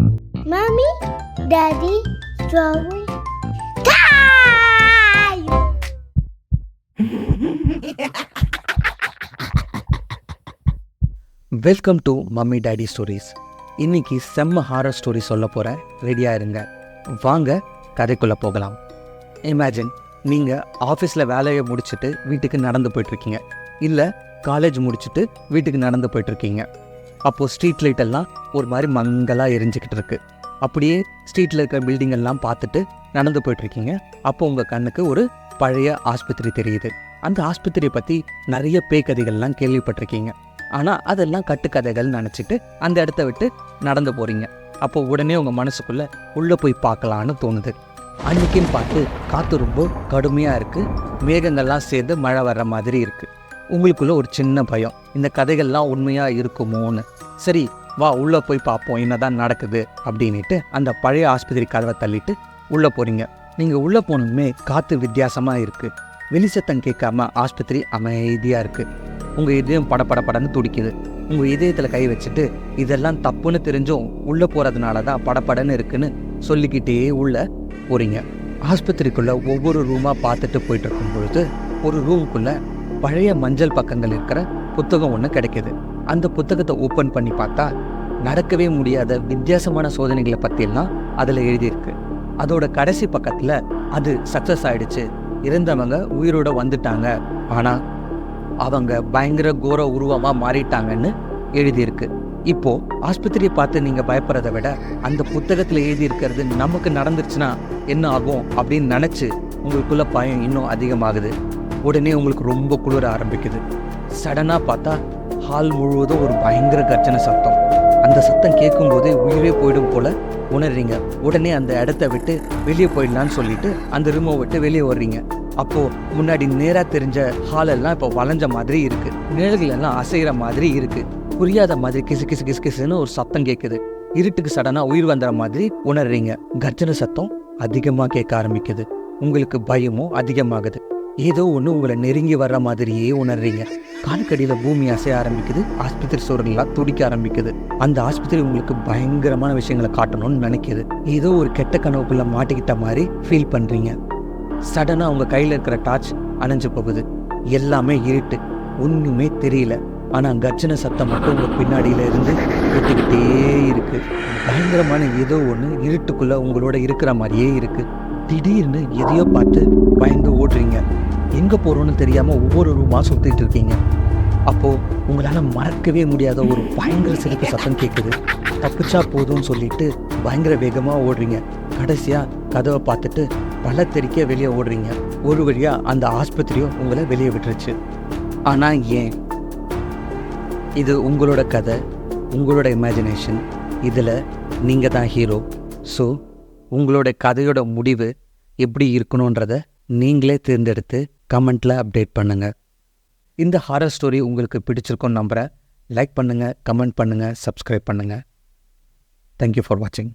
Mommy, Daddy, strawberry. Time! Welcome to mummy daddy stories இன்னைக்கு செம்ம horror story சொல்ல போகிறேன் ரெடியாக இருங்க. வாங்க கதைக்குள்ளே போகலாம். இமேஜின் நீங்கள் ஆஃபீஸில் வேலையை முடிச்சுட்டு வீட்டுக்கு நடந்து போயிட்டுருக்கீங்க இல்லை காலேஜ் முடிச்சுட்டு வீட்டுக்கு நடந்து போயிட்டுருக்கீங்க அப்போது ஸ்ட்ரீட் லைட் எல்லாம் ஒரு மாதிரி மங்கலாக எரிஞ்சுக்கிட்டு இருக்கு. அப்படியே ஸ்ட்ரீட்டில் இருக்கிற பில்டிங் எல்லாம் பார்த்துட்டு நடந்து போயிட்டுருக்கீங்க. அப்போ உங்கள் கண்ணுக்கு ஒரு பழைய ஆஸ்பத்திரி தெரியுது. அந்த ஆஸ்பத்திரியை பற்றி நிறைய பேய்கதைகள்லாம் கேள்விப்பட்டிருக்கீங்க. ஆனால் அதெல்லாம் கட்டுக்கதைகள் நினச்சிட்டு அந்த இடத்த விட்டு நடந்து போகிறீங்க அப்போ உடனே உங்கள் மனசுக்குள்ளே உள்ளே போய் பார்க்கலான்னு தோணுது. அன்றைக்கின்னு பார்த்து காற்று ரொம்ப கடுமையாக இருக்குது மேகங்கள்லாம் சேர்ந்து மழை வர்ற மாதிரி இருக்குது உங்களுக்குள்ளே ஒரு சின்ன பயம். இந்த கதைகள்லாம் உண்மையாக இருக்குமோன்னு. சரி வா உள்ளே போய் பார்ப்போம் என்னதான் நடக்குது அப்படின்ட்டு அந்த பழைய ஆஸ்பத்திரி கதவை தள்ளிட்டு உள்ளே போகிறீங்க நீங்கள் உள்ளே போனதுமே காற்று வித்தியாசமாக இருக்குது வெளிச்சத்தம் கேட்காம ஆஸ்பத்திரி அமைதியாக இருக்குது உங்கள் இதயம் படபட படன்னு துடிக்குது. உங்கள் இதயத்தில் கை வச்சுட்டு இதெல்லாம் தப்புன்னு தெரிஞ்சும் உள்ளே போகிறதுனால தான் படபடன்னு இருக்குன்னு சொல்லிக்கிட்டே உள்ளே போகிறீங்க ஆஸ்பத்திரிக்குள்ளே ஒவ்வொரு ரூமாக பார்த்துட்டு போயிட்டு இருக்கும் பொழுது ஒரு ரூமுக்குள்ளே பழைய மஞ்சள் பக்கங்கள் இருக்கிற புத்தகம் ஒன்று கிடைக்கிது. அந்த புத்தகத்தை ஓப்பன் பண்ணி பார்த்தா நடக்கவே முடியாத வித்தியாசமான சோதனைகளை பற்றியெல்லாம் அதில் எழுதியிருக்கு. அதோட கடைசி பக்கத்தில் அது சக்ஸஸ் ஆயிடுச்சு. இறந்தவங்க உயிரோட வந்துட்டாங்க. ஆனால் அவங்க பயங்கர கோர உருவமாக மாறிட்டாங்கன்னு எழுதியிருக்கு. இப்போ ஆஸ்பத்திரியை பார்த்து நீங்கள் பயப்படுறதை விட அந்த புத்தகத்தில் எழுதியிருக்கிறது நமக்கு நடந்துருச்சுன்னா என்ன ஆகும் அப்படின்னு நினச்சி உங்களுக்குள்ள பயம் இன்னும் அதிகமாகுது. உடனே உங்களுக்கு ரொம்ப குளிர ஆரம்பிக்குது. சடனாக பார்த்தா ஹால் முழுவதும் ஒரு பயங்கர கர்ஜனை சத்தம். அந்த சத்தம் கேட்கும்போதே உயிரே போயிடும் போல உணர்றீங்க. உடனே அந்த இடத்த விட்டு வெளியே போயிடலான்னு சொல்லிட்டு அந்த ரூமை விட்டு வெளியே வர்றீங்க அப்போ முன்னாடி நேராக தெரிஞ்ச ஹால் எல்லாம் இப்போ வளைஞ்ச மாதிரி இருக்கு. நிழல்கள் எல்லாம் அசைகிற மாதிரி இருக்கு. புரியாத மாதிரி கிசு கிசு கிசு கிசுன்னு ஒரு சத்தம் கேட்குது. இருட்டுக்கு சடனாக உயிர் வந்துற மாதிரி உணர்றீங்க. கர்ஜன சத்தம் அதிகமாக கேட்க ஆரம்பிக்குது. உங்களுக்கு பயமும் அதிகமாகுது. ஏதோ ஒன்று உங்களை நெருங்கி வர்ற மாதிரியே உணர்றீங்க. காலுக்கடியில் பூமி அசைய ஆரம்பிக்குது ஆஸ்பத்திரி சோறுகளாக துடிக்க ஆரம்பிக்குது. அந்த ஆஸ்பத்திரி உங்களுக்கு பயங்கரமான விஷயங்களை காட்டணும்னு நினைக்கிது. ஏதோ ஒரு கெட்ட கனவுக்குள்ள மாட்டிக்கிட்ட மாதிரி ஃபீல் பண்ணுறீங்க சடனாக உங்கள் கையில் இருக்கிற டார்ச் அணைஞ்சு போகுது. எல்லாமே இருட்டு. ஒன்றுமே தெரியல. ஆனால் கர்ஜன சத்தம் மட்டும் உங்கள் பின்னாடியில் இருந்து கேட்டுக்கிட்டே இருக்குது பயங்கரமான ஏதோ ஒன்று இருட்டுக்குள்ளே உங்களோட இருக்கிற மாதிரியே இருக்குது திடீர்னு எதையோ பார்த்து பயந்து ஓடுறீங்க. எங்கே போகிறோன்னு தெரியாமல் ஒவ்வொரு ரூமாக சுற்றிட்டு இருக்கீங்க. அப்போது உங்களால் மறக்கவே முடியாத ஒரு பயங்கர சிரிப்பு சத்தம் கேட்குது தப்பிச்சா போதும்னு சொல்லிட்டு பயங்கர வேகமாக ஓடுறீங்க. கடைசியாக கதவை பார்த்துட்டு பல தெறிக்க வெளியே ஓடுறீங்க. ஒரு வழியாக அந்த ஆஸ்பத்திரியும் உங்களை வெளியே விட்டுருச்சு. ஆனால் ஏன்? இது உங்களோட கதை உங்களோட இமேஜினேஷன் இதில் நீங்கள் தான் ஹீரோ ஸோ உங்களோட கதையோட முடிவு எப்படி இருக்கணுன்றத நீங்களே தேர்ந்தெடுத்து கமெண்ட்டில் அப்டேட் பண்ணுங்கள் இந்த ஹாரர் ஸ்டோரி உங்களுக்கு பிடிச்சிருக்கோன்னு நம்புகிறேன் லைக் பண்ணுங்கள் கமெண்ட் பண்ணுங்கள் சப்ஸ்கிரைப் பண்ணுங்கள் தேங்க்யூ ஃபார் வாட்சிங்